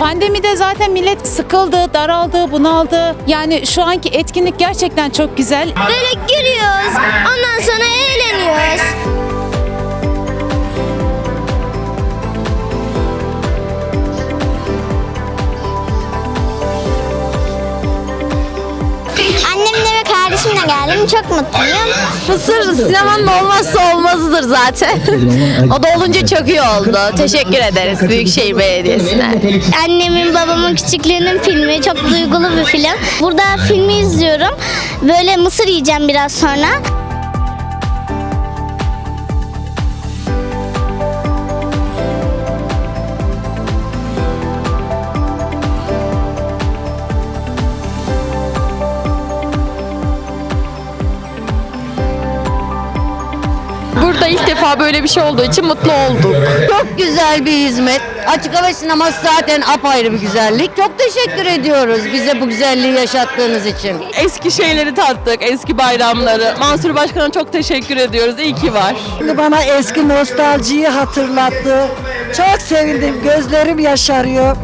Pandemide zaten millet sıkıldı, daraldı, bunaldı. Yani şu anki etkinlik gerçekten çok güzel. Böyle giriyoruz. Ondan sonra eğleniyoruz. Geldim. Çok mutluyum. Mısır sinemanın olmazsa olmazıdır zaten. o da olunca çok iyi oldu. Teşekkür ederiz Büyükşehir Belediyesi'ne. Annemin babamın küçüklüğünün filmi. Çok duygulu bir film. Burada filmi izliyorum. Böyle mısır yiyeceğim biraz sonra. Burada ilk defa böyle bir şey olduğu için mutlu olduk. Çok güzel bir hizmet. Açık hava sineması zaten apayrı bir güzellik. Çok teşekkür ediyoruz bize bu güzelliği yaşattığınız için. Eski şeyleri tattık, eski bayramları. Mansur Başkan'a çok teşekkür ediyoruz. İyi ki var. Şimdi bana eski nostaljiyi hatırlattı. Çok sevindim. Gözlerim yaşarıyor.